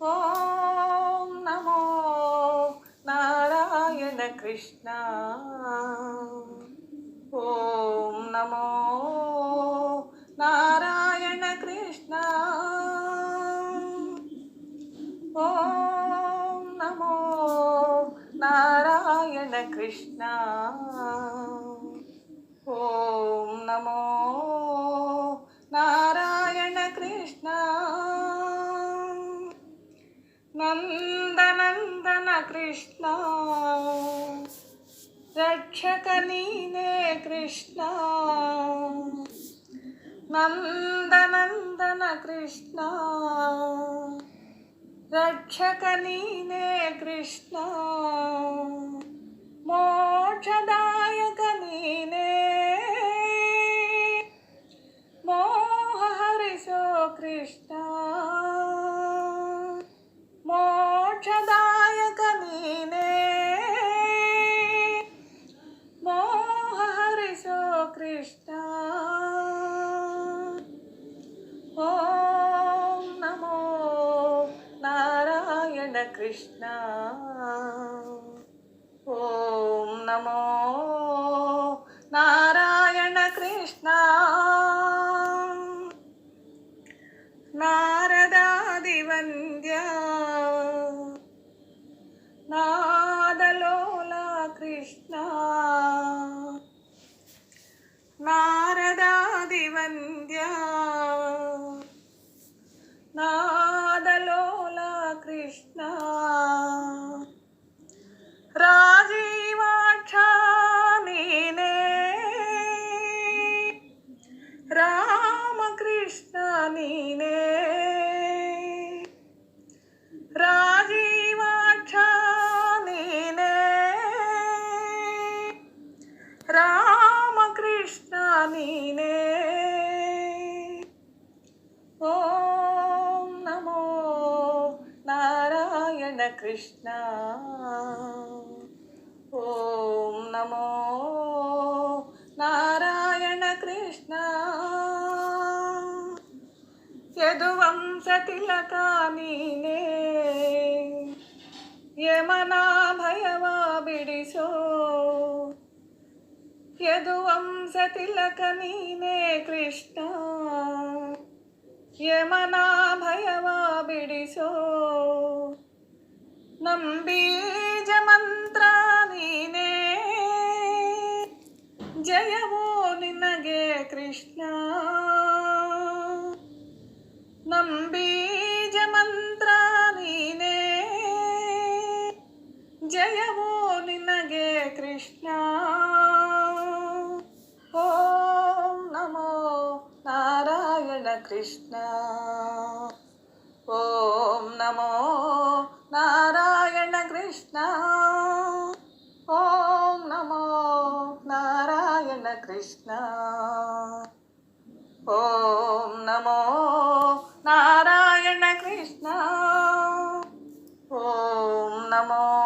ഓം നമോ നാരായണ കൃഷ്ണ ഓം നമോ നാരായണ കൃഷ്ണ ഓം നമോ നാരായണ കൃഷ്ണ ഓം നമോ కృష్ణ. రక్షక నీనే కృష్ణ. నందనందన కృష్ణ. రక్షక నీనే కృష్ణ. കൃഷ്ണ. ഓം നമോ നാരായണ കൃഷ്ണ. നാരദാദിവന്ദ്യ നാദലോല കൃഷ്ണ. നാരദാദിവന്ദ്യ రామకృష్ణ నీనే. ఓం నమో నారాయణ కృష్ణ. ఓం నమో నారాయణ కృష్ణ. యదువంశతిలకా నీనే. యమనా భయవా బిడిసో. ಯದುವಂಶತಿಲಕ ನೀನೇ ಕೃಷ್ಣ, ಯಮನ ಭಯವ ಬಿಡಿಸೋ. ನಂಬೀಜ ಮಂತ್ರ ನೀನೇ, ಜಯವೋ ನಿನಗೆ ಕೃಷ್ಣ. ನಂಬೀಜ ಮಂತ್ರ ನೀನೇ, ಜಯವೋ ನಿನಗೆ ಕೃಷ್ಣ. కృష్ణ. ఓం నమో నారాయణ కృష్ణ. ఓం నమో నారాయణ కృష్ణ. ఓం నమో నారాయణ కృష్ణ. ఓం నమో